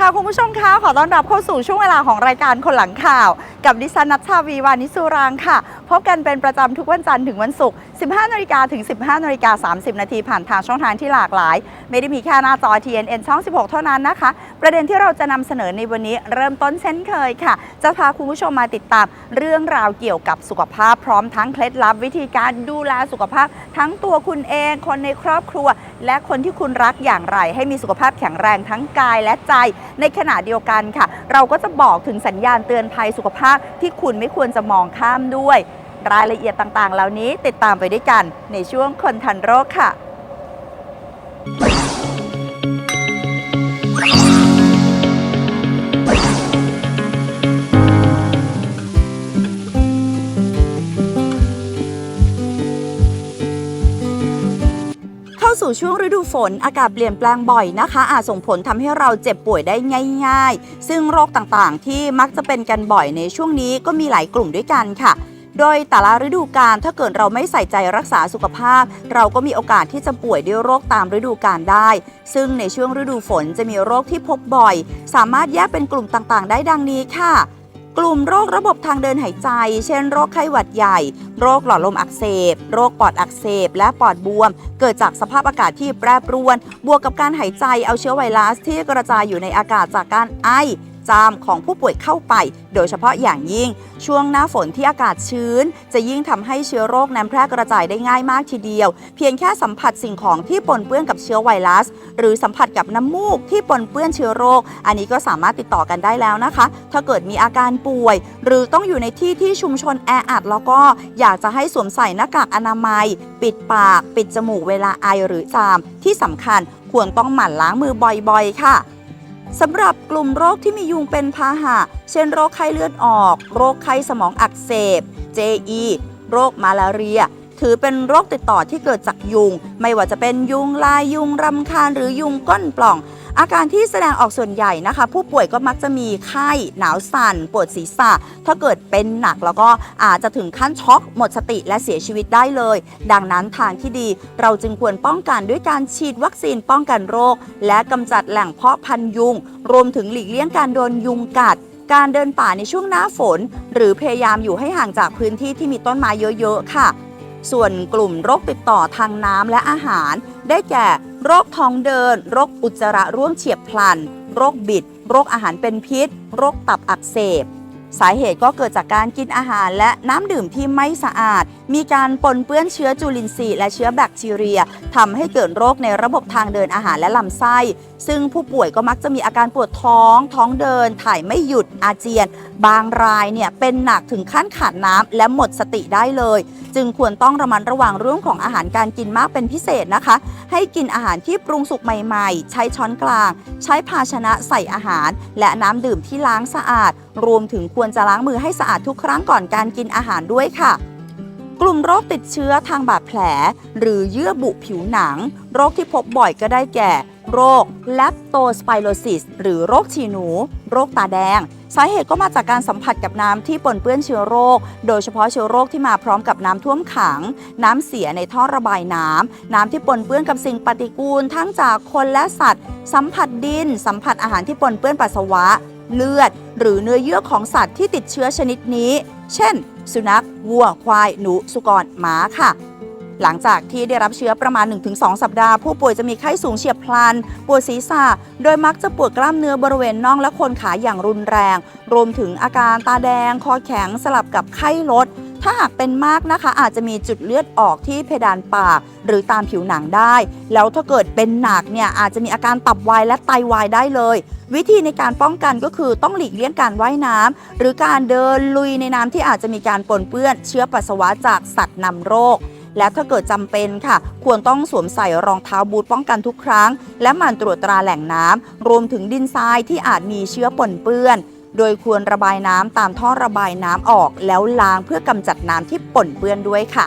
ค่ะคุณผู้ชมคะขอต้อนรับเข้าสู่ช่วงเวลาของรายการคนหลังข่าว กับดิฉันนัชชาวีวานิสุรางค่ะ พบกันเป็นประจำทุกวันจันทร์ถึงวันศุกร์ 15 นาฬิกาถึง 15 นาฬิกา 30 นาทีผ่านทางช่องทางที่หลากหลาย ไม่ได้มีแค่หน้าจอ TNN ช่อง 16 เท่านั้นนะคะ ประเด็นที่เราจะนำเสนอในวันนี้เริ่มต้นเช่นเคยค่ะ จะพาคุณผู้ชมมาติดตามเรื่องราวเกี่ยวกับสุขภาพพร้อมทั้งเคล็ดลับวิธีการดูแลสุขภาพ ทั้งตัวคุณเอง คนในครอบครัว และคนที่คุณรักอย่างไร ให้มีสุขภาพแข็งแรงทั้งกายและใจ ในขณะเดียวกันค่ะ เราก็จะบอกถึงสัญญาณเตือนภัยสุขภาพที่คุณไม่ควรจะมองข้ามด้วย รายละเอียดต่างๆ เหล่านี้ติดตามไปด้วยกันในช่วงคนทันโรคค่ะ เข้าสู่ช่วงฤดูฝนอากาศเปลี่ยนแปลงบ่อยนะคะ อาจส่งผลทำให้เราเจ็บป่วยได้ง่าย ๆ ซึ่งโรคต่างๆ ที่มักจะเป็นกันบ่อยในช่วงนี้ก็มีหลายกลุ่มด้วยกันค่ะ โดยแต่ละฤดูกาลถ้าเกิดเราไม่ใส่ใจรักษาสุขภาพ เราก็มีโอกาสที่จะป่วยด้วยโรคตามฤดูกาลได้ ซึ่งในช่วงฤดูฝนจะมีโรคที่พบบ่อย สามารถแยกเป็นกลุ่มต่างๆ ได้ดังนี้ค่ะกลุ่มโรคระบบทางเดินหายใจ เช่น โรคไข้หวัดใหญ่ โรคหลอดลมอักเสบ โรคปอดอักเสบ และปอดบวม เกิดจากสภาพอากาศที่แปรปรวน บวกกับการหายใจเอาเชื้อไวรัสที่กระจายอยู่ในอากาศจากการไอ จามของผู้ป่วยเข้าไป โดยเฉพาะอย่างยิ่ง ช่วงหน้าฝนที่อากาศชื้น จะยิ่งทำให้เชื้อโรคนั้นแพร่กระจายได้ง่ายมากทีเดียว เพียงแค่สัมผัสสิ่งของที่ปนเปื้อนกับเชื้อไวรัส หรือสัมผัสกับน้ำมูกที่ปนเปื้อนเชื้อโรค อันนี้ก็สามารถติดต่อกันได้แล้วนะคะ ถ้าเกิดมีอาการป่วย หรือต้องอยู่ในที่ที่ชุมชนแออัดแล้วก็อยากจะให้สวมใส่หน้ากากอนามัย ปิดปาก ปิดจมูกเวลาไอหรือจามที่สำคัญควรต้องหมั่นล้างมือบ่อยๆ ค่ะ สำหรับกลุ่มโรคที่มียุงเป็นพาหะ เช่นโรคไข้เลือดออก โรคไข้สมองอักเสบ JE โรคมาลาเรีย ถือเป็นโรคติดต่อที่เกิดจากยุง ไม่ว่าจะเป็นยุงลายยุงรำคาญหรือยุงก้นปล่อง อาการที่แสดงออกส่วนใหญ่นะคะ ผู้ป่วยก็มักจะมีไข้หนาวสั่น ปวดศีรษะ ถ้าเกิดเป็นหนักแล้วก็อาจจะถึงขั้นช็อกหมดสติและเสียชีวิตได้เลย ดังนั้นทางที่ดีเราจึงควรป้องกันด้วยการฉีดวัคซีนป้องกันโรค และกำจัดแหล่งเพาะพันยุง รวมถึงหลีกเลี่ยงการโดนยุงกัดการเดินป่าในช่วงหน้าฝน หรือพยายามอยู่ให้ห่างจากพื้นที่ที่มีต้นไม้เยอะ ๆ ค่ะ ส่วนกลุ่มโรคติดต่อทางน้ำและอาหาร ได้แก่ โรคท้องเดิน โรคอุจจาระร่วงเฉียบพลัน โรคบิด โรคอาหารเป็นพิษ โรคตับอักเสบ สาเหตุก็เกิดจากการกินอาหารและน้ำดื่มที่ไม่สะอาด มีการปนเปื้อนเชื้อจุลินทรีย์และเชื้อแบคทีเรียทำให้เกิดโรคในระบบทางเดินอาหารและลำไส้ ซึ่งผู้ป่วยก็มักจะมีอาการปวดท้อง ท้องเดิน ถ่ายไม่หยุดอาเจียน บางรายเนี่ยเป็นหนักถึงขั้นขาดน้ำและหมดสติได้เลย จึงควรต้องระมัดระวังเรื่องของอาหารการกินมากเป็นพิเศษนะคะ ให้กินอาหารที่ปรุงสุกใหม่ๆ ใช้ช้อนกลาง ใช้ภาชนะใส่อาหาร และน้ำดื่มที่ล้างสะอาด รวมถึงควรจะล้างมือให้สะอาดทุกครั้งก่อนการกินอาหารด้วยค่ะกลุ่มโรคติดเชื้อทางบาดแผล หรือเยื่อบุผิวหนัง โรคที่พบบ่อยก็ได้แก่ โรคแลปโตสไปโรซิสหรือโรคฉี่หนู โรคตาแดง สาเหตุก็มาจากการสัมผัสกับน้ำที่ปนเปื้อนเชื้อโรค โดยเฉพาะเชื้อโรคที่มาพร้อมกับน้ำท่วมขัง น้ำเสียในท่อระบายน้ำ น้ำที่ปนเปื้อนกับสิ่งปฏิกูล ทั้งจากคนและสัตว์ สัมผัสดิน สัมผัสอาหารที่ปนเปื้อนปัสสาวะ เลือด หรือเนื้อเยื่อของสัตว์ที่ติดเชื้อชนิดนี้ เช่น สุนัข วัว ควาย หนู สุกร หมาค่ะ หลังจากที่ได้รับเชื้อประมาณ 1-2 สัปดาห์ ผู้ป่วยจะมีไข้สูงเฉียบพลัน ปวดศีรษะ โดยมักจะปวดกล้ามเนื้อบริเวณน่องและคนขาอย่างรุนแรง รวมถึงอาการตาแดง คอแข็งสลับกับไข้ลด ถ้าหากเป็นมากนะคะ อาจจะมีจุดเลือดออกที่เพดานปาก หรือตามผิวหนังได้ แล้วถ้าเกิดเป็นหนักเนี่ยอาจจะมีอาการตับวายและไตวายได้เลยวิธีในการป้องกันก็คือต้องหลีกเลี่ยงการว่ายน้ำหรือการเดินลุยในน้ำที่อาจจะมีการปนเปื้อนเชื้อปัสสาวะจากสัตว์นำโรค และถ้าเกิดจำเป็นค่ะ ควรต้องสวมใส่รองเท้าบูทป้องกันทุกครั้ง และหมั่นตรวจตราแหล่งน้ำรวมถึงดินทรายที่อาจมีเชื้อปนเปื้อน โดยควรระบายน้ำตามท่อระบายน้ำออก แล้วล้างเพื่อกำจัดน้ำที่ปนเปื้อนด้วยค่ะ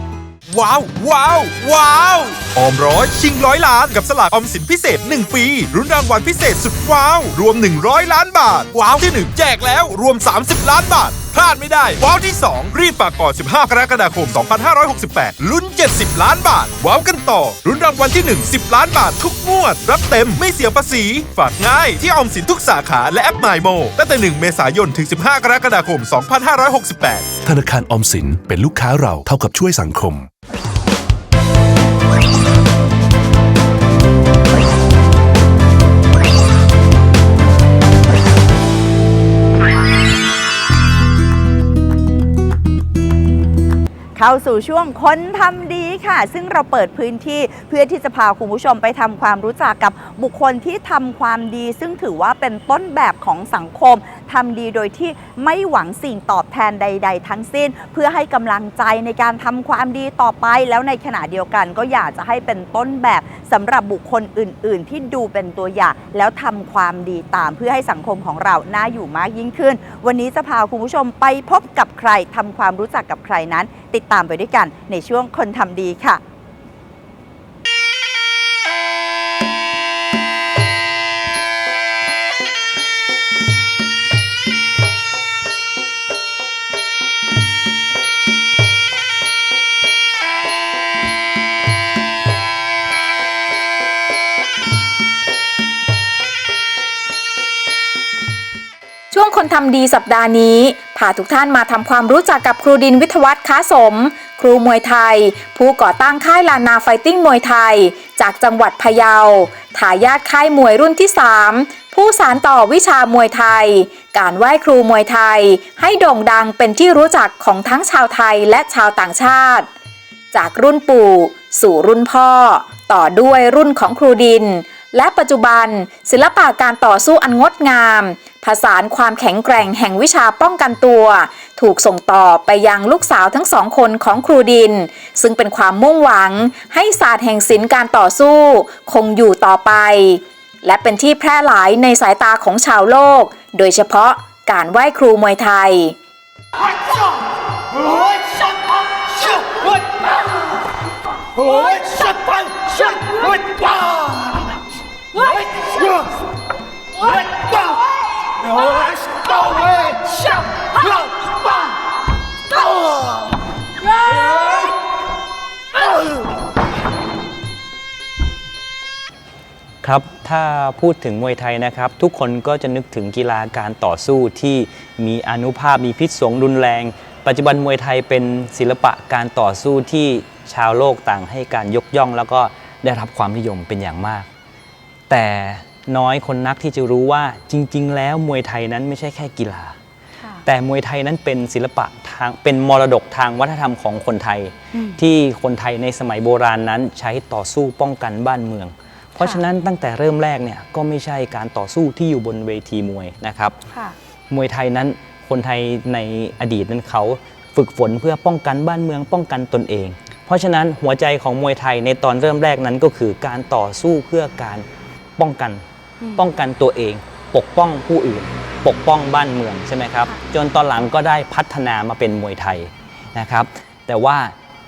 ว้าว ว้าว ว้าวออมร้อยชิงร้อยล้านกับสลากออมสินพิเศษ 1 ปีรุ้นรางวัลพิเศษสุดว้าว รวม 100 ล้านบาท ว้าวที่ 1 แจกแล้วรวม 30 ล้านบาท พลาดไม่ได้ว้าวที่ 2 รีบฝากก่อน 15 กรกฎาคม 2568 ลุ้น 70 ล้านบาท ว้าวกันต่อรุ้นรางวัลที่ 1 10 ล้านบาททุกงวด รับเต็มไม่เสียภาษี ฝากง่ายที่ออมสินทุกสาขาและแอป My Mo ตั้งแต่ 1 เมษายน ถึง 15 กรกฎาคม 2568 ธนาคารออมสินเป็นลูกค้าเราเท่ากับช่วยสังคม เข้าสู่ช่วงคนทำดีค่ะ ซึ่งเราเปิดพื้นที่เพื่อที่จะพาคุณผู้ชมไปทำความรู้จักกับบุคคลที่ทำความดี ซึ่งถือว่าเป็นต้นแบบของสังคม ทำดีโดยที่ไม่หวังสิ่งตอบแทนใด ๆ ทั้งสิ้น เพื่อให้กำลังใจในการทำความดีต่อไป แล้วในขณะเดียวกันก็อยากจะให้เป็นต้นแบบสำหรับบุคคลอื่น ๆ ที่ดูเป็นตัวอย่างแล้วทำความดีตาม เพื่อให้สังคมของเราน่าอยู่มากยิ่งขึ้น วันนี้จะพาคุณผู้ชมไปพบกับใครทำความรู้จักกับใครนั้น ติดตามไปด้วยกันในช่วงคนทำดีค่ะ ทำดีสัปดาห์นี้พาทุกท่านมาทำความรู้จักกับครูดินวิทยวัฒน์ค้าสม ครูมวยไทย ผู้ก่อตั้งค่ายลานาไฟติ้งมวยไทย จากจังหวัดพะเยาทายาทค่ายมวยรุ่นที่ 3 ผู้สานต่อวิชามวยไทย การไหว้ครูมวยไทย ให้โด่งดังเป็นที่รู้จักของทั้งชาวไทยและชาวต่างชาติ จากรุ่นปู่ สู่รุ่นพ่อ ต่อด้วยรุ่นของครูดิน และปัจจุบันศิลปะการต่อสู้อันงดงาม ผสานความแข็งแกร่งแห่งวิชาป้องกันตัว ถูกส่งต่อไปยังลูกสาวทั้งสองคนของครูดิน ซึ่งเป็นความมุ่งหวังให้ศาสตร์แห่งศิลป์การต่อสู้ คงอยู่ต่อไป และเป็นที่แพร่หลายในสายตาของชาวโลก โดยเฉพาะการไหว้ครูมวยไทย ครับถ้าพูดถึงมวยไทยนะครับ ทุกคนก็จะนึกถึงกีฬาการต่อสู้ที่มีอานุภาพมีพิษสงรุนแรง ปัจจุบันมวยไทยเป็นศิลปะการต่อสู้ที่ชาวโลกต่างให้การยกย่อง แล้วก็ได้รับความนิยมเป็นอย่างมาก แต่ น้อยคนนักที่จะรู้ว่าจริง ๆ แล้วมวยไทยนั้นไม่ใช่แค่กีฬา แต่มวยไทยนั้นเป็นศิลปะทางเป็นมรดกทางวัฒนธรรมของคนไทย ที่คนไทยในสมัยโบราณนั้นใช้ต่อสู้ป้องกันบ้านเมือง เพราะฉะนั้นตั้งแต่เริ่มแรกเนี่ยก็ไม่ใช่การต่อสู้ที่อยู่บนเวทีมวยนะครับมวยไทยนั้นคนไทยในอดีตนั้นเขาฝึกฝนเพื่อป้องกันบ้านเมืองป้องกันตนเอง เพราะฉะนั้นหัวใจของมวยไทยในตอนเริ่มแรกนั้นก็คือการต่อสู้เพื่อการป้องกัน ป้องกันตัวเอง ปกป้องผู้อื่น ปกป้องบ้านเมืองใช่ไหมครับ จนตอนหลังก็ได้พัฒนามาเป็นมวยไทยนะครับ แต่ว่า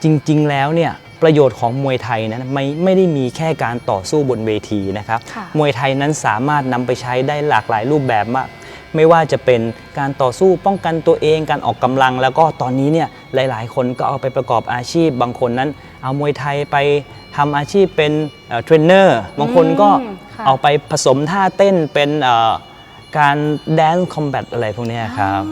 จริงๆแล้วเนี่ยประโยชน์ของมวยไทยนั้นไม่ไม่ได้มีแค่การต่อสู้บนเวทีนะครับ มวยไทยนั้นสามารถนำไปใช้ได้หลากหลายรูปแบบมาก ไม่ว่าจะเป็นการต่อสู้ป้องกันตัวเอง การออกกำลัง แล้วก็ตอนนี้เนี่ยหลายๆ คนก็เอาไปประกอบอาชีพ บางคนนั้นเอามวยไทยไปทำอาชีพเป็นเอ่อเทรนเนอร์บางคนก็อืมค่ะ เอาไปผสมท่าเต้นเป็นเอ่อการแดนซ์คอมแบทอะไรพวกเนี้ยครับ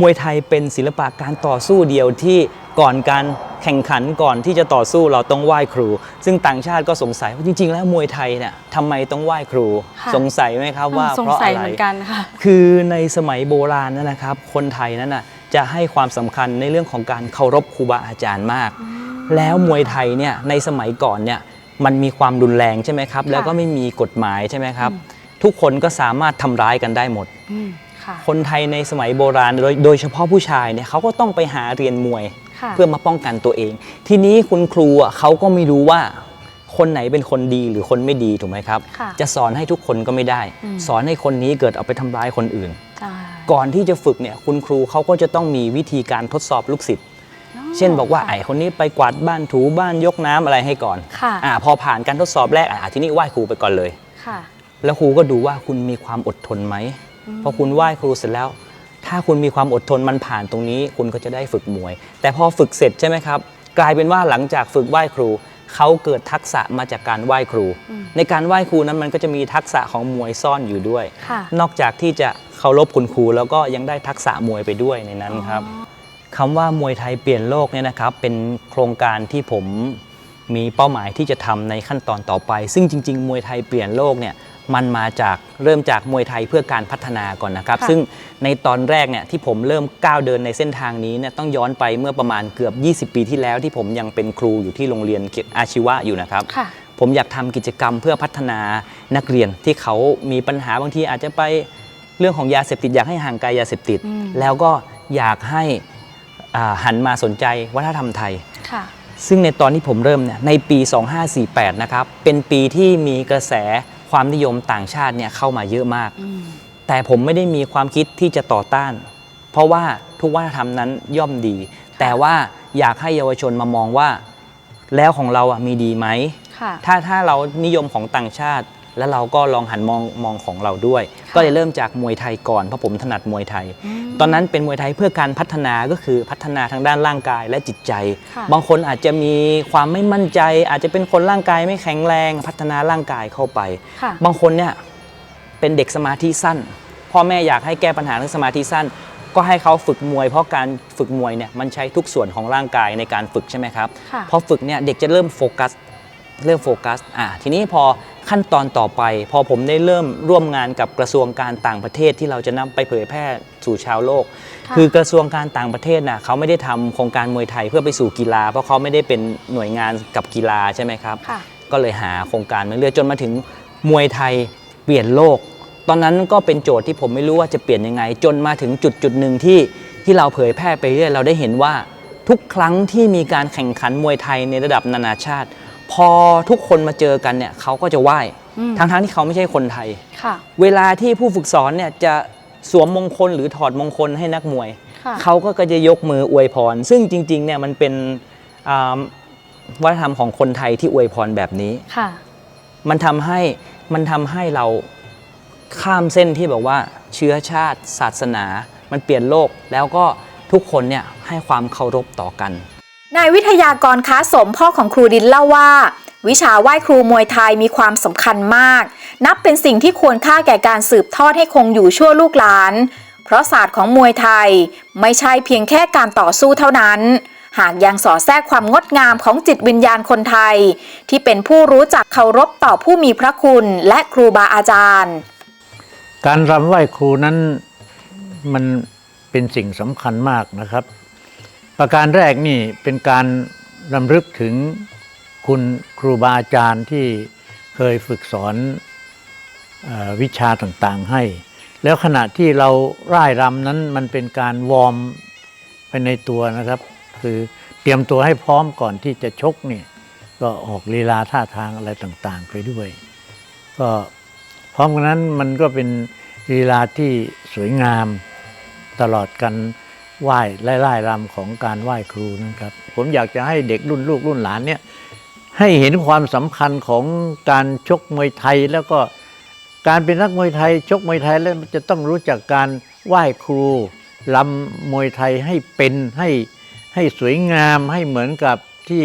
มวยไทยเป็นศิลปะการต่อสู้เดียวที่ก่อนการแข่งขันก่อนที่จะต่อสู้เราต้องไหว้ครู ซึ่งต่างชาติก็สงสัยว่าจริง ๆ แล้วมวยไทยเนี่ยทำไมต้องไหว้ครูค่ะสงสัยไหมครับว่าสงเพราะสัอะยไรเหมือนกันค่ะคือในสมัยโบราณนั่นนะครับ คนไทยนั้นน่ะจะให้ความสำคัญในเรื่องของการเคารพครูบาอาจารย์มาก แล้วมวยไทยเนี่ยในสมัยก่อนเนี่ย มันมีความรุนแรงใช่ไหมครับ แล้วก็ไม่มีกฎหมายใช่ไหมครับ ทุกคนก็สามารถทำร้ายกันได้หมดค่ะคนไทยในสมัยโบราณโดยโดยเฉพาะผู้ชายเนี่ยเขาก็ต้องไปหาเรียนมวยค่ะเพื่อมาป้องกันตัวเอง ทีนี้คุณครูอะเขาก็ไม่รู้ว่าคนไหนเป็นคนดีหรือคนไม่ดีถูกไหมครับค่ะจะสอนให้ทุกคนก็ไม่ได้อืมสอนให้คนนี้เกิดเอาไปทำร้ายคนอื่นอ่าก่อนที่จะฝึกเนี่ยคุณครูเขาก็จะต้องมีวิธีการทดสอบลูกศิษย์ เช่นบอกว่าไอ้คนนี้ไปกวาดบ้านถูบ้านยกน้ำอะไรให้ก่อนค่ะอ่าพอผ่านการทดสอบแรกอะทีนี้ไหว้ครูไปก่อนเลยค่ะ แล้วครูก็ดูว่าคุณมีความอดทนไหมพอคุณไหว้ครูเสร็จแล้ว ถ้าคุณมีความอดทนมันผ่านตรงนี้ คุณก็จะได้ฝึกมวย แต่พอฝึกเสร็จใช่ไหมครับ กลายเป็นว่าหลังจากฝึกไหว้ครูเขาเกิดทักษะมาจากการไหว้ครู ในการไหว้ครูนั้นมันก็จะมีทักษะของมวยซ่อนอยู่ด้วยค่ะนอกจากที่จะเคารพคุณครูแล้วก็ยังได้ทักษะมวยไปด้วยในนั้นครับ คำว่ามวยไทยเปลี่ยนโลกเนี่ยนะครับเป็นโครงการที่ผมมีเป้าหมายที่จะทำในขั้นตอนต่อไป ซึ่งจริง ๆ มวยไทยเปลี่ยนโลกเนี่ยมันมาจากเริ่มจากมวยไทยเพื่อการพัฒนาก่อนนะครับค่ะซึ่งในตอนแรกเนี่ยที่ผมเริ่มก้าวเดินในเส้นทางนี้เนี่ยต้องย้อนไปเมื่อประมาณเกือบ 20 ปีที่แล้วที่ผมยังเป็นครูอยู่ที่โรงเรียนอาชีวะอยู่นะครับค่ะผมอยากทำกิจกรรมเพื่อพัฒนานักเรียนที่เขามีปัญหาบางทีอาจจะไปเรื่องของยาเสพติดอยากให้ห่างไกลยาเสพติดอืมแล้วก็อยากให้อ่า หันมาสนใจวัฒนธรรมไทยค่ะซึ่งในตอนที่ผมเริ่มเนี่ยในปี 2548 นะครับ เป็นปีที่มีกระแสความนิยมต่างชาติเนี่ยเข้ามาเยอะมาก แต่ผมไม่ได้มีความคิดที่จะต่อต้าน เพราะว่าทุกวัฒนธรรมนั้นย่อมดี แต่ว่าอยากให้เยาวชนมามองว่า แล้วของเราอะมีดีไหมค่ะถ้าถ้าเรานิยมของต่างชาติ แล้วเราก็ลองหันมองมองของเราด้วย ก็เลยเริ่มจากมวยไทยก่อนเพราะผมถนัดมวยไทย ตอนนั้นเป็นมวยไทยเพื่อการพัฒนาก็คือพัฒนาทางด้านร่างกายและจิตใจค่ะบางคนอาจจะมีความไม่มั่นใจ อาจจะเป็นคนร่างกายไม่แข็งแรง พัฒนาร่างกายเข้าไปค่ะบางคนเนี่ยเป็นเด็กสมาธิสั้น พ่อแม่อยากให้แก้ปัญหาเรื่องสมาธิสั้นก็ให้เขาฝึกมวยเพราะการฝึกมวยเนี่ยมันใช้ทุกส่วนของร่างกายในการฝึกใช่ไหมครับค่ะพอฝึกเนี่ยเด็กจะเริ่มโฟกัส เริ่มโฟกัสอ่าทีนี้พอ ขั้นตอนต่อไป พอผมได้เริ่มร่วมงานกับกระทรวงการต่างประเทศที่เราจะนำไปเผยแพร่สู่ชาวโลกค่ะคือกระทรวงการต่างประเทศน่ะเขาไม่ได้ทำโครงการมวยไทยเพื่อไปสู่กีฬา เพราะเขาไม่ได้เป็นหน่วยงานกับกีฬาใช่ไหมครับค่ะก็เลยหาโครงการมาเรื่อยจนมาถึงมวยไทยเปลี่ยนโลก ตอนนั้นก็เป็นโจทย์ที่ผมไม่รู้ว่าจะเปลี่ยนยังไง จนมาถึงจุดจุดหนึ่งที่ที่เราเผยแพร่ไปเรื่อยเราได้เห็นว่าทุกครั้งที่มีการแข่งขันมวยไทยในระดับนานาชาติ พอทุกคนมาเจอกันเนี่ยเขาก็จะไหว้อืมทั้งๆที่เขาไม่ใช่คนไทยค่ะเวลาที่ผู้ฝึกสอนเนี่ยจะสวมมงคลหรือถอดมงคลให้นักมวยค่ะเขาก็จะยกมืออวยพร ซึ่งจริงๆเนี่ยมันเป็นอ่าวัฒนธรรมของคนไทยที่อวยพรแบบนี้ค่ะมันทำให้มันทำให้เราข้ามเส้นที่แบบว่าเชื้อชาติศาสนา มันเปลี่ยนโลกแล้วก็ทุกคนเนี่ยให้ความเคารพต่อกัน นายวิทยากรค้าสมพ่อของครูดินเล่าว่า วิชาไหว้ครูมวยไทยมีความสำคัญมาก นับเป็นสิ่งที่ควรค่าแก่การสืบทอดให้คงอยู่ชั่วลูกหลาน เพราะศาสตร์ของมวยไทยไม่ใช่เพียงแค่การต่อสู้เท่านั้น หากยังสอดแทรกความงดงามของจิตวิญญาณคนไทย ที่เป็นผู้รู้จักเคารพต่อผู้มีพระคุณและครูบาอาจารย์ การรำไหว้ครูนั้นมันเป็นสิ่งสำคัญมากนะครับ ประการแรกนี่เป็นการรำลึกถึงคุณครูบาอาจารย์ที่เคยฝึกสอนอวิชาต่างๆให้ แล้วขณะที่เราร่ายรำนั้นมันเป็นการวอร์มไปในตัวนะครับ คือเตรียมตัวให้พร้อมก่อนที่จะชกเนี่ยก็ออกลีลาท่าทางอะไรต่างๆ ไปด้วย ก็พร้อมกันนั้นมันก็เป็นลีลาที่สวยงามตลอดกัน ไหว้ไล่ไล่รำของการไหว้ครูนะครับ ผมอยากจะให้เด็กรุ่นลูกรุ่นหลานเนี่ยให้เห็นความสำคัญของการชกมวยไทยแล้วก็การเป็นนักมวยไทย ชกมวยไทยแล้วจะต้องรู้จักการไหว้ครูลำมวยไทยให้เป็นให้ให้สวยงามให้เหมือนกับที่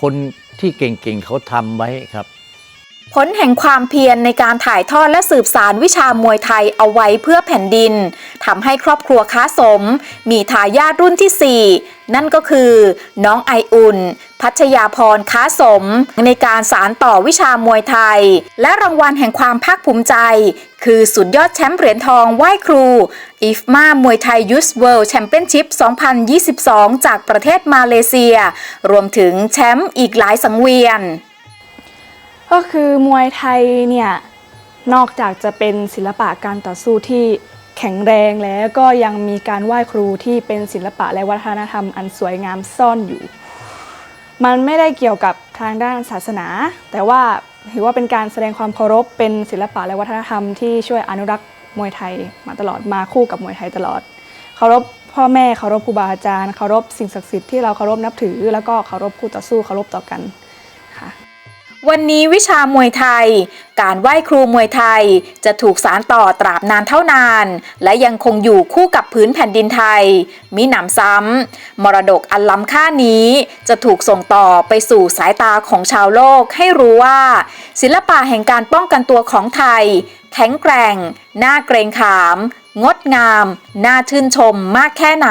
คนที่เก่งๆเขาทำไว้ครับ ผลแห่งความเพียรในการถ่ายทอดและสืบสารวิชามวยไทยเอาไว้เพื่อแผ่นดินทำให้ครอบครัวค้าสม มีทายาทรุ่นที่ 4 นั่นก็คือ น้องไออุ่น พัชยาพรค้าสม ในการสารต่อวิชามวยไทย และรางวัลแห่งความภาคภูมิใจ คือสุดยอดแชมป์เหรียญทองไหว้ครูอีฟมามวยไทยยูสเวิลด์แชมเปี้ยนชิพ 2022 จากประเทศมาเลเซีย รวมถึงแชมป์อีกหลายสังเวียน ก็คือมวยไทยเนี่ยนอกจากจะเป็นศิลปะการต่อสู้ที่แข็งแรงแล้วก็ยังมีการไหว้ครูที่เป็นศิลปะและวัฒนธรรมอันสวยงามซ่อนอยู่ มันไม่ได้เกี่ยวกับทางด้านศาสนา แต่ว่าถือว่าเป็นการแสดงความเคารพเป็นศิลปะและวัฒนธรรมที่ช่วยอนุรักษ์มวยไทยมาตลอดมาคู่กับมวยไทยตลอดเคารพพ่อแม่เคารพครูบาอาจารย์เคารพสิ่งศักดิ์สิทธิ์ที่เราเคารพนับถือ แล้วก็เคารพคู่ต่อสู้เคารพต่อกัน วันนี้วิชามวยไทย การไหว้ครูมวยไทยจะถูกสารต่อตราบนานเท่านาน และยังคงอยู่คู่กับพื้นแผ่นดินไทย มิหนำซ้ำมรดกอันล้ำค่านี้จะถูกส่งต่อไปสู่สายตาของชาวโลกให้รู้ว่า ศิลปะแห่งการป้องกันตัวของไทย แข็งแกร่ง น่าเกรงขาม งดงาม น่าชื่นชมมากแค่ไหน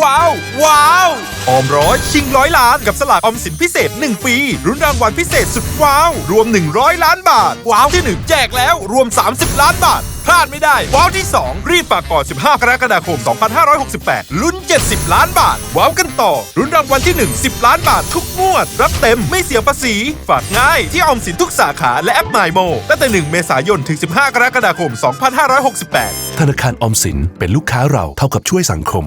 ว้าว ว้าวออมร้อยชิงร้อยล้านกับสลากออมสินพิเศษ 1 ปี รุนรางวัลพิเศษสุดว้าว รวม 100 ล้านบาท ว้าวที่ 1 แจกแล้วรวม 30 ล้านบาท พลาดไม่ได้ ว้าวที่ 2 รีบฝากก่อน 15 กรกฎาคม 2568 ลุ้น 70 ล้านบาท ว้าวกันต่อ รุนรางวัลที่ 1 10 ล้านบาททุกงวด รับเต็มไม่เสียภาษี ฝากง่ายที่ออมสินทุกสาขาและแอป m มโมตั้งแต่ 1 เมษายนถึง 15 กรกฎาคม 2568 ธนาคารออมสินเป็นลูกค้าเราเท่ากับช่วยสังคม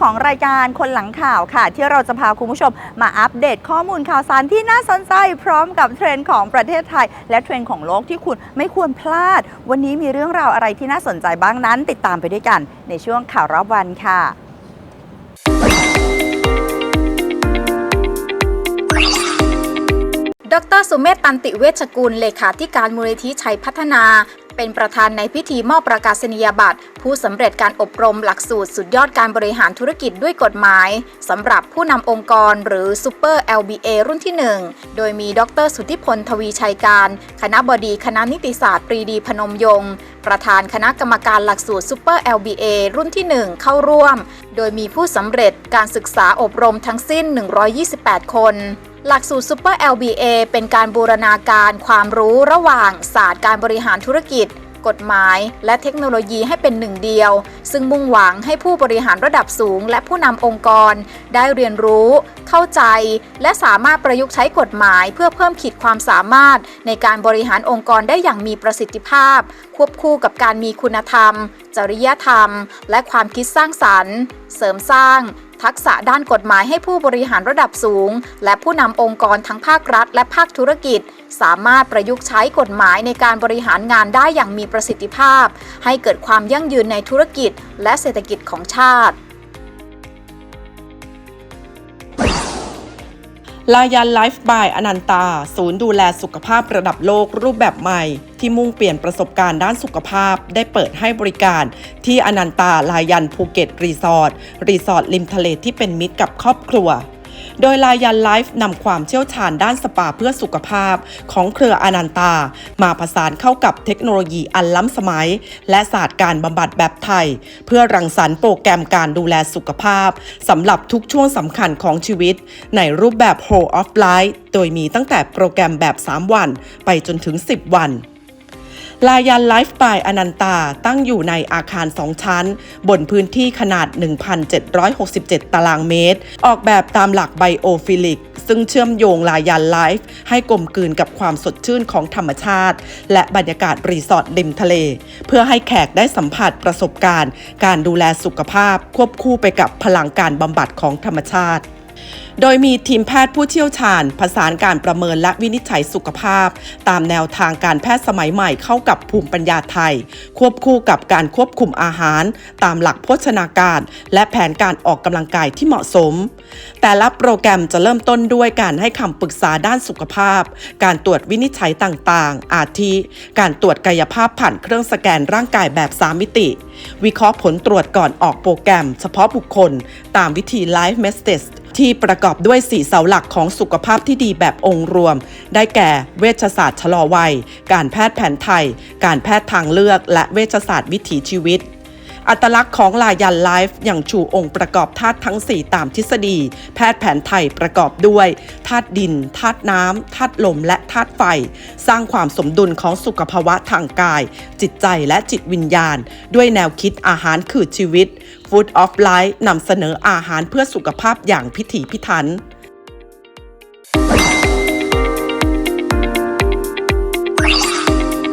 ของรายการคนหลังข่าวค่ะ ที่เราจะพาคุณผู้ชมมาอัปเดตข้อมูลข่าวสารที่น่าสนใจพร้อมกับเทรนด์ของประเทศไทย และเทรนด์ของโลกที่คุณไม่ควรพลาด วันนี้มีเรื่องราวอะไรที่น่าสนใจบ้างนั้น ติดตามไปด้วยกันในช่วงข่าวรอบวันค่ะดรสุเมธตันติเวชกุลเลขาธิการมูลนิธิชัยพัฒนา เป็นประธานในพิธีมอบประกาศนียบัตร ผู้สำเร็จการอบรมหลักสูตรสุดยอดการบริหารธุรกิจด้วยกฎหมายสำหรับผู้นำองค์กรหรือ Super LBA รุ่นที่ 1 โดยมีดรสุทธิพลทวีชัยการ คณะบดีคณะนิติศาสตร์ปรีดีพนมยงค์ประธานคณะกรรมการหลักสูตร Super LBA รุ่นที่ 1 เข้าร่วม โดยมีผู้สำเร็จการศึกษาอบรมทั้งสิ้น 128 คน หลักสูตร Super LBA เป็นการบูรณาการความรู้ระหว่างศาสตร์การบริหารธุรกิจ กฎหมาย และเทคโนโลยีให้เป็นหนึ่งเดียว ซึ่งมุ่งหวังให้ผู้บริหารระดับสูง และผู้นำองค์กร ได้เรียนรู้ เข้าใจ และสามารถประยุกต์ใช้กฎหมาย เพื่อเพิ่มขีดความสามารถ ในการบริหารองค์กรได้อย่างมีประสิทธิภาพ ควบคู่กับการมีคุณธรรม จริยธรรม และความคิดสร้างสรรค์ เสริมสร้าง ทักษะด้านกฎหมายให้ผู้บริหารระดับสูง และผู้นำองค์กรทั้งภาครัฐ และภาคธุรกิจ สามารถประยุกต์ใช้กฎหมายในการบริหารงานได้อย่างมีประสิทธิภาพ ให้เกิดความยั่งยืนในธุรกิจและเศรษฐกิจของชาติ ลายันไลฟ์บายอนันตา ศูนย์ดูแลสุขภาพระดับโลกรูปแบบใหม่ ที่มุ่งเปลี่ยนประสบการณ์ด้านสุขภาพ ได้เปิดให้บริการ ที่อนันตาลายันภูเก็ตรีสอร์ทรีสอร์ทริมทะเลที่เป็นมิตรกับครอบครัว โดยลายันไลฟ์นำความเชี่ยวชาญด้านสปาเพื่อสุขภาพ ของเครืออนันตา มาผสานเข้ากับเทคโนโลยีอันล้ำสมัย และศาสตร์การบำบัดแบบไทย เพื่อรังสรรค์โปรแกรมการดูแลสุขภาพสำหรับทุกช่วงสำคัญของชีวิต ในรูปแบบ Whole of Life โดยมีตั้งแต่โปรแกรมแบบ 3 วัน ไปจนถึง 10 วัน ลายันไลฟ์บายอนันตาตั้งอยู่ในอาคาร 2 ชั้น บนพื้นที่ขนาด 1,767 ตารางเมตร ออกแบบตามหลักไบโอฟิลิก ซึ่งเชื่อมโยงลายันไลฟ์ให้กลมกลืนกับความสดชื่นของธรรมชาติ และบรรยากาศรีสอร์ทริมทะเล เพื่อให้แขกได้สัมผัสประสบการณ์ การดูแลสุขภาพ ควบคู่ไปกับพลังการบำบัดของธรรมชาติ โดยมีทีมแพทย์ผู้เชี่ยวชาญผสานการประเมินและวินิจฉัยสุขภาพ ตามแนวทางการแพทย์สมัยใหม่เข้ากับภูมิปัญญาไทย ควบคู่กับการควบคุมอาหาร ตามหลักโภชนาการ และแผนการออกกำลังกายที่เหมาะสม แต่ละโปรแกรมจะเริ่มต้นด้วยการให้คำปรึกษาด้านสุขภาพ การตรวจวินิจฉัยต่างๆ อาทิ การตรวจกายภาพผ่านเครื่องสแกนร่างกายแบบ 3 มิติ วิเคราะห์ผลตรวจก่อนออกโปรแกรม เฉพาะบุคคล ตามวิธี Life m e s t e s ที่ประกอบด้วย 4 เสาหลักของสุขภาพที่ดีแบบองค์รวม ได้แก่เวชศาสตร์ชะลอวัย การแพทย์แผนไทย การแพทย์ทางเลือก และเวชศาสตร์วิถีชีวิต อัตลักษณ์ของลายันไลฟ์อย่างชูองค์ประกอบธาตุทั้ง 4 ตามทฤษฎี แพทย์แผนไทยประกอบด้วยธาตุดินธาตุน้ำธาตุลมและธาตุไฟ สร้างความสมดุลของสุขภาวะทางกาย จิตใจและจิตวิญญาณ ด้วยแนวคิดอาหารคือชีวิต Food of Life นำเสนออาหารเพื่อสุขภาพอย่างพิถีพิถัน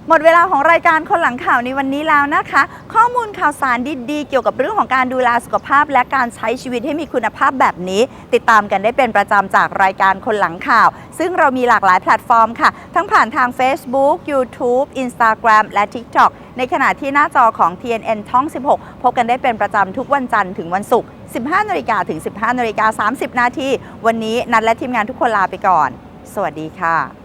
หมดเวลาของรายการคนหลังข่าวในวันนี้แล้วนะคะ ข้อมูลข่าวสารดีๆ เกี่ยวกับเรื่องของการดูแลสุขภาพ และการใช้ชีวิตให้มีคุณภาพแบบนี้ ติดตามกันได้เป็นประจำจากรายการคนหลังข่าว ซึ่งเรามีหลากหลายแพลตฟอร์มค่ะ ทั้งผ่านทาง Facebook YouTube Instagram และ TikTok ในขณะที่หน้าจอของ TNN ท่อง 16 พบกันได้เป็นประจำทุกวันจันทร์ถึงวันศุกร์ 15นาฬิกาถึง 15นาฬิกา30 นาที วันนี้นัดและทีมงานทุกคนลาไปก่อน สวัสดีค่ะ